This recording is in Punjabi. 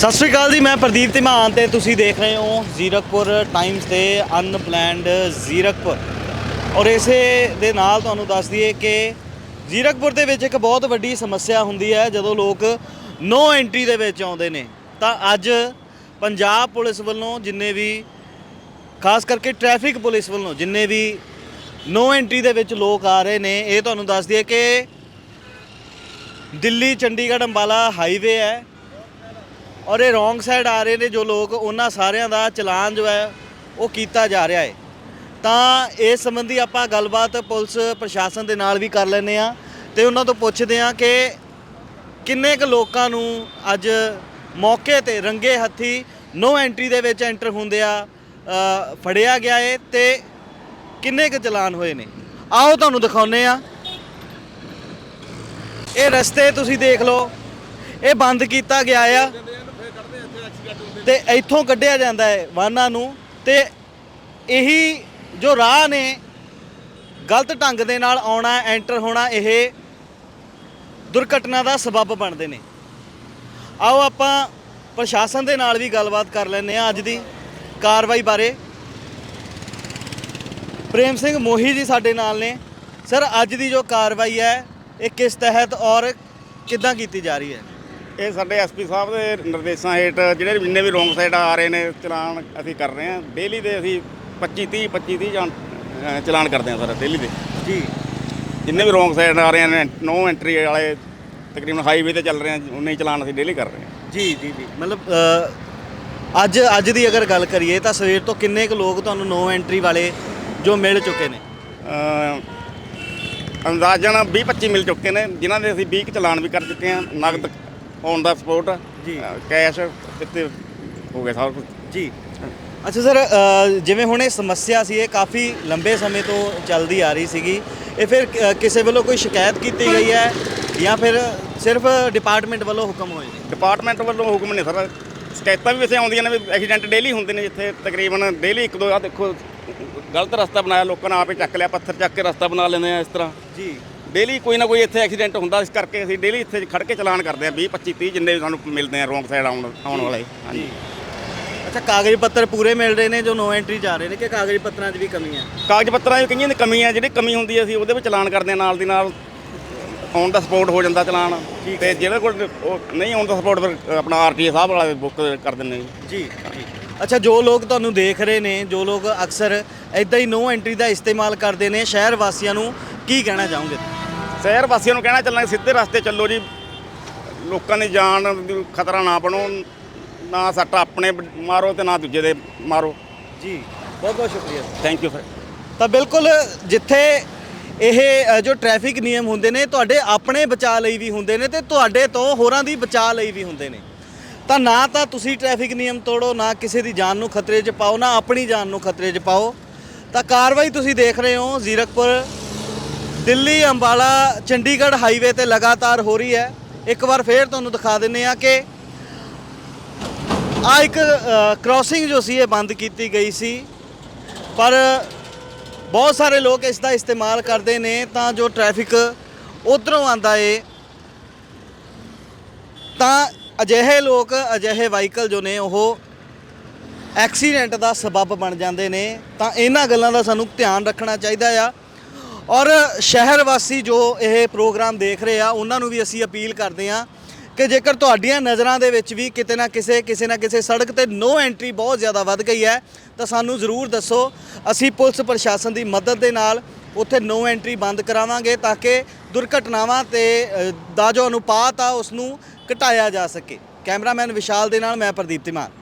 ਸਤਿ ਸ਼੍ਰੀ ਅਕਾਲ ਜੀ, ਮੈਂ ਪ੍ਰਦੀਪ ਧੀਮਾਨ ਤੇ ਤੁਸੀਂ ਦੇਖ ਰਹੇ ਹੋ ਜ਼ੀਰਕਪੁਰ ਟਾਈਮਸ ਤੇ ਅਨਪਲੈਨਡ ਜ਼ੀਰਕਪੁਰ। ਔਰ ਇਸੇ ਦੇ ਨਾਲ ਤੁਹਾਨੂੰ ਦੱਸ ਦਈਏ ਕਿ ਜ਼ੀਰਕਪੁਰ ਦੇ ਵਿੱਚ ਇੱਕ ਬਹੁਤ ਵੱਡੀ ਸਮੱਸਿਆ ਹੁੰਦੀ ਹੈ, ਜਦੋਂ ਲੋਕ ਨੋ ਐਂਟਰੀ ਦੇ ਵਿੱਚ ਆਉਂਦੇ ਨੇ। ਤਾਂ ਅੱਜ ਪੰਜਾਬ ਪੁਲਿਸ ਵੱਲੋਂ ਜਿੰਨੇ ਵੀ, ਖਾਸ ਕਰਕੇ ਟ੍ਰੈਫਿਕ ਪੁਲਿਸ ਵੱਲੋਂ ਜਿੰਨੇ ਵੀ ਨੋ ਐਂਟਰੀ ਦੇ ਵਿੱਚ ਲੋਕ ਆ ਰਹੇ ਨੇ, ਇਹ ਤੁਹਾਨੂੰ ਦੱਸ ਦਈਏ ਕਿ ਦਿੱਲੀ, ਚੰਡੀਗੜ੍ਹ, ਅੰਬਾਲਾ ਹਾਈਵੇ ਹੈ। ਔਰ ਇਹ ਰੋਂਗ ਸਾਈਡ ਆ ਰਹੇ ਨੇ ਜੋ ਲੋਕ, ਉਹਨਾਂ ਸਾਰਿਆਂ ਦਾ ਚਲਾਨ ਜੋ ਹੈ, ਉਹ ਕੀਤਾ ਜਾ ਰਿਹਾ ਹੈ। ਤਾਂ ਇਸ ਸੰਬੰਧੀ ਆਪਾਂ ਗੱਲਬਾਤ ਪੁਲਿਸ ਪ੍ਰਸ਼ਾਸਨ ਦੇ ਨਾਲ ਵੀ ਕਰ ਲੈਨੇ ਆ ਤੇ ਉਹਨਾਂ ਤੋਂ ਪੁੱਛਦੇ ਆ ਕਿ ਕਿੰਨੇ ਕੁ ਲੋਕਾਂ ਨੂੰ ਅੱਜ ਮੌਕੇ ਤੇ ਰੰਗੇ ਹੱਥੀ ਨੋ ਐਂਟਰੀ ਦੇ ਵਿੱਚ ਐਂਟਰ ਹੁੰਦੇ ਆ ਫੜਿਆ ਗਿਆ ਏ ਤੇ ਕਿੰਨੇ ਕੁ ਚਲਾਨ ਹੋਏ ਨੇ? ਆਓ ਤੁਹਾਨੂੰ ਦਿਖਾਉਨੇ ਆ ਇਹ ਰਸਤੇ ਤੁਸੀਂ ਦੇਖ ਲਓ। ਇਹ ਬੰਦ ਕੀਤਾ ਗਿਆ ਆ। ਤੇ ਇੱਥੋਂ ਕੱਢਿਆ ਜਾਂਦਾ ਹੈ ਵਾਹਨਾਂ ਨੂੰ ਤੇ ਇਹੀ ਜੋ ਰਾਹ ਨੇ ਗਲਤ ਢੰਗ ਦੇ ਨਾਲ ਆਉਣਾ ਐਂਟਰ ਹੋਣਾ, ਇਹ ਦੁਰਘਟਨਾ ਦਾ ਸਬਬ ਬਣਦੇ ਨੇ। ਆਓ ਆਪਾਂ ਪ੍ਰਸ਼ਾਸਨ ਦੇ ਨਾਲ ਵੀ ਗੱਲਬਾਤ ਕਰ ਲੈਂਦੇ ਆ ਅੱਜ ਦੀ ਕਾਰਵਾਈ ਬਾਰੇ। ਪ੍ਰੇਮ ਸਿੰਘ ਮੋਹੀ ਜੀ ਸਾਡੇ ਨਾਲ ਨੇ। ਸਰ, ਅੱਜ ਦੀ ਜੋ ਕਾਰਵਾਈ ਹੈ, ਇਹ ਕਿਸ ਤਹਿਤ ਔਰ ਕਿੱਦਾਂ ਕੀਤੀ ਜਾ ਰਹੀ ਹੈ? ਇਹ ਸਾਡੇ ਐਸਪੀ ਸਾਹਿਬ ਦੇ ਨਿਰਦੇਸ਼ਾਂ ਹੇਠ ਜਿਹੜੇ ਜਿੰਨੇ ਵੀ ਰੋਂਗ ਸਾਈਡ ਆ ਰਹੇ ਨੇ ਚਲਾਨ ਅਸੀਂ ਕਰ ਰਹੇ ਹਾਂ। ਡੇਲੀ ਦੇ ਅਸੀਂ 25 30 25 30 ਜਾਂ ਅ, ਚਲਾਨ ਕਰਦੇ ਹਾਂ ਸਰ ਡੇਲੀ ਦੇ। ਜੀ। ਜਿੰਨੇ ਵੀ ਰੋਂਗ ਸਾਈਡ ਆ ਰਹੇ ਨੇ ਨੋ ਐਂਟਰੀ ਵਾਲੇ ਤਕਰੀਬਨ ਹਾਈਵੇ ਤੇ ਚੱਲ ਰਹੇ ਹਾਂ ਉਨੇ ਹੀ ਚਲਾਨ ਅਸੀਂ ਡੇਲੀ ਕਰ ਰਹੇ ਹਾਂ। ਜੀ ਜੀ ਜੀ। ਮਤਲਬ ਅ, ਅੱਜ ਅੱਜ ਦੀ ਅਗਰ ਗੱਲ ਕਰੀਏ ਤਾਂ ਸਵੇਰ ਤੋਂ ਕਿੰਨੇ ਕੁ ਲੋਕ ਤੁਹਾਨੂੰ ਨੋ ਐਂਟਰੀ ਵਾਲੇ ਜੋ ਮਿਲ ਚੁੱਕੇ ਨੇ? ਅ, ਅੰਦਾਜ਼ਨ 20 25 ਮਿਲ ਚੁੱਕੇ ਨੇ ਜਿਨ੍ਹਾਂ ਦੇ ਅਸੀਂ 20 ਕੁ ਚਲਾਨ ਵੀ ਕਰ ਚੁੱਕੇ ਹਾਂ ਨਗਦ ਔਨ ਦਾ ਸਪੋਰਟ ਜੀ। ਕੈਸ਼ ਇੱਥੇ ਹੋ ਗਿਆ ਸਭ ਕੁਝ ਜੀ। ਅੱਛਾ ਸਰ ਜਿਵੇਂ ਹੁਣ ਇਹ ਸਮੱਸਿਆ ਸੀ ਇਹ ਕਾਫੀ ਲੰਬੇ ਸਮੇਂ ਤੋਂ ਚੱਲਦੀ ਆ ਰਹੀ ਸੀਗੀ। ਇਹ ਫਿਰ ਕਿਸੇ ਵੱਲੋਂ ਕੋਈ ਸ਼ਿਕਾਇਤ ਕੀਤੀ ਗਈ ਹੈ ਜਾਂ ਫਿਰ ਸਿਰਫ ਡਿਪਾਰਟਮੈਂਟ ਵੱਲੋਂ ਹੁਕਮ ਹੋਏ? ਨੇ ਡਿਪਾਰਟਮੈਂਟ ਵੱਲੋਂ ਹੁਕਮ ਨੇ ਸਰ ਸ਼ਿਕਾਇਤਾਂ ਵੀ ਵੈਸੇ ਆਉਂਦੀਆਂ ਨੇ ਵੀ ਐਕਸੀਡੈਂਟ ਡੇਲੀ ਹੁੰਦੇ ਨੇ ਜਿੱਥੇ ਤਕਰੀਬਨ ਡੇਲੀ ਇੱਕ ਦੋ ਆ ਦੇਖੋ ਗਲਤ ਰਸਤਾ ਬਣਾਇਆ ਲੋਕਾਂ ਨੇ ਆਪੇ ਚੱਕ ਲਿਆ ਪੱਥਰ ਚੱਕ ਕੇ ਰਸਤਾ ਬਣਾ ਲੈਂਦੇ ਆ ਇਸ ਤਰ੍ਹਾਂ। ਜੀ। ਡੇਲੀ ਕੋਈ ਨਾ ਕੋਈ ਇੱਥੇ ਐਕਸੀਡੈਂਟ ਹੁੰਦਾ ਇਸ ਕਰਕੇ ਅਸੀਂ ਡੇਲੀ ਇੱਥੇ ਖੜ ਕੇ ਚਲਾਨ ਕਰਦੇ ਆ 20 25 30 ਜਿੰਨੇ ਵੀ ਸਾਨੂੰ ਮਿਲਦੇ ਆ ਰੋਂਗ ਸਾਈਡ ਆਉਣ ਆਉਣ ਵਾਲੇ ਹਾਂਜੀ। ਅੱਛਾ ਕਾਗਜ਼ ਪੱਤਰ ਪੂਰੇ ਮਿਲ ਰਹੇ ਨੇ ਜੋ ਨੋ ਐਂਟਰੀ ਜਾ ਰਹੇ ਨੇ ਕਿ ਕਾਗਜ਼ ਪੱਤਰਾਂ 'ਚ ਵੀ ਕਮੀ ਹੈ ਕਾਗਜ਼ ਪੱਤਰਾਂ ਦੀ ਕਈਆਂ ਦੀ ਕਮੀ ਆ ਜਿਹੜੀ ਕਮੀ ਹੁੰਦੀ ਆ ਅਸੀਂ ਉਹਦੇ ਵਿੱਚ ਚਲਾਨ ਕਰਦੇ ਆ ਨਾਲ ਦੀ ਨਾਲ। ਔਨ ਦਾ ਸਪੋਰਟ ਹੋ ਜਾਂਦਾ ਚਲਾਨ ਤੇ ਜਿਹੜੇ ਕੋਲ ਉਹ ਨਹੀਂ ਔਨ ਦਾ ਸਪੋਰਟ ਫਿਰ ਆਪਣਾ ਆਰਟੀਏ ਸਾਹਿਬ ਵਾਲਾ ਬੁੱਕ ਕਰ ਦਿੰਦੇ ਨੇ। ਜੀ ਜੀ। ਅੱਛਾ ਜੋ ਲੋਕ ਤੁਹਾਨੂੰ ਦੇਖ ਰਹੇ ਨੇ ਜੋ ਲੋਕ ਅਕਸਰ ਇਦਾਂ ਹੀ ਨੋ ਐਂਟਰੀ ਦਾ ਇਸਤੇਮਾਲ ਕਰਦੇ ਨੇ ਸ਼ਹਿਰ ਵਾਸੀਆਂ ਨੂੰ ਕੀ ਕਹਿਣਾ ਚਾਹੋਗੇ? ਸ਼ਹਿਰ ਵਾਸੀਆਂ ਨੂੰ ਕਹਿਣਾ ਚੱਲਾਂਗੇ ਸਿੱਧੇ ਰਸਤੇ ਚੱਲੋ ਜੀ। ਲੋਕਾਂ ਦੀ ਜਾਨ ਦੀ ਖਤਰਾ ਨਾ ਬਣੋ ਨਾ ਸੱਟ ਆਪਣੇ ਮਾਰੋ ਤੇ ਨਾ ਦੂਜੇ ਦੇ ਮਾਰੋ। ਜੀ ਬਹੁਤ ਬਹੁਤ ਸ਼ੁਕਰੀਆ। ਥੈਂਕ ਯੂ ਸਰ ਤਾਂ ਬਿਲਕੁਲ ਜਿੱਥੇ ਇਹ ਜੋ ਟ੍ਰੈਫਿਕ ਨਿਯਮ ਹੁੰਦੇ ਨੇ ਤੁਹਾਡੇ ਆਪਣੇ ਬਚਾਅ ਲਈ ਵੀ ਹੁੰਦੇ ਨੇ ਤੇ ਤੁਹਾਡੇ ਤੋਂ ਹੋਰਾਂ ਦੀ ਬਚਾਅ ਲਈ ਵੀ ਹੁੰਦੇ ਨੇ। ਤਾਂ ਨਾ ਤਾਂ ਤੁਸੀਂ ਟ੍ਰੈਫਿਕ ਨਿਯਮ ਤੋੜੋ ਨਾ ਕਿਸੇ ਦੀ ਜਾਨ ਨੂੰ ਖਤਰੇ 'ਚ ਪਾਓ ਨਾ ਆਪਣੀ ਜਾਨ ਨੂੰ ਖਤਰੇ 'ਚ ਪਾਓ। ਤਾਂ ਕਾਰਵਾਈ ਤੁਸੀਂ ਦੇਖ ਰਹੇ ਹੋ ਜ਼ੀਰਕਪੁਰ ਦਿੱਲੀ, ਅੰਬਾਲਾ, ਚੰਡੀਗੜ੍ਹ ਹਾਈਵੇ ਤੇ ਲਗਾਤਾਰ ਹੋ ਰਹੀ ਹੈ। ਇੱਕ ਵਾਰ ਫੇਰ ਤੁਹਾਨੂੰ ਦਿਖਾ ਦਿੰਨੇ ਆ ਕਿ ਆ ਇੱਕ ਕ੍ਰਾਸਿੰਗ ਜੋ ਸੀ, ਇਹ ਬੰਦ ਕੀਤੀ ਗਈ ਸੀ। ਪਰ ਬਹੁਤ ਸਾਰੇ ਲੋਕ ਇਸ ਦਾ ਇਸਤੇਮਾਲ ਕਰਦੇ ਨੇ, ਤਾਂ ਜੋ ਟ੍ਰੈਫਿਕ ਉਧਰੋਂ ਆਂਦਾ ਏ। ਤਾਂ ਅਜਿਹੇ ਲੋਕ, ਅਜਿਹੇ ਵਾਹੀਕਲ ਜੋ ਨੇ, ਉਹ ਐਕਸੀਡੈਂਟ ਦਾ ਸਬਬ ਬਣ ਜਾਂਦੇ ਨੇ। ਤਾਂ ਇਹਨਾਂ ਗੱਲਾਂ ਦਾ ਸਾਨੂੰ ਧਿਆਨ ਰੱਖਣਾ ਚਾਹੀਦਾ ਆ। ਔਰ ਸ਼ਹਿਰ ਵਾਸੀ ਜੋ ਇਹ ਪ੍ਰੋਗਰਾਮ ਦੇਖ ਰਹੇ ਆ, ਉਹਨਾਂ ਨੂੰ ਵੀ ਅਸੀਂ ਅਪੀਲ ਕਰਦੇ ਆ ਕਿ ਜੇਕਰ ਤੁਹਾਡੀਆਂ ਨਜ਼ਰਾਂ ਦੇ ਵਿੱਚ ਵੀ ਕਿਤੇ ਨਾ ਕਿਸੇ ਕਿਸੇ ਨਾ ਕਿਸੇ ਸੜਕ ਤੇ ਨੋ ਐਂਟਰੀ ਬਹੁਤ ਜ਼ਿਆਦਾ ਵੱਧ ਗਈ ਹੈ, ਤਾਂ ਸਾਨੂੰ ਜ਼ਰੂਰ ਦੱਸੋ। ਅਸੀਂ ਪੁਲਿਸ ਪ੍ਰਸ਼ਾਸਨ ਦੀ ਮਦਦ ਦੇ ਨਾਲ ਉੱਥੇ ਨੋ ਐਂਟਰੀ ਬੰਦ ਕਰਾਵਾਂਗੇ ਤਾਂ ਕਿ ਦੁਰਘਟਨਾਵਾਂ ਤੇ ਦਾ ਜੋ ਅਨੁਪਾਤ ਆ ਉਸ ਨੂੰ ਘਟਾਇਆ ਜਾ ਸਕੇ। ਕੈਮਰਾਮੈਨ ਵਿਸ਼ਾਲ ਦੇ ਨਾਲ ਮੈਂ ਪ੍ਰਦੀਪ ਤਿਮਾਨ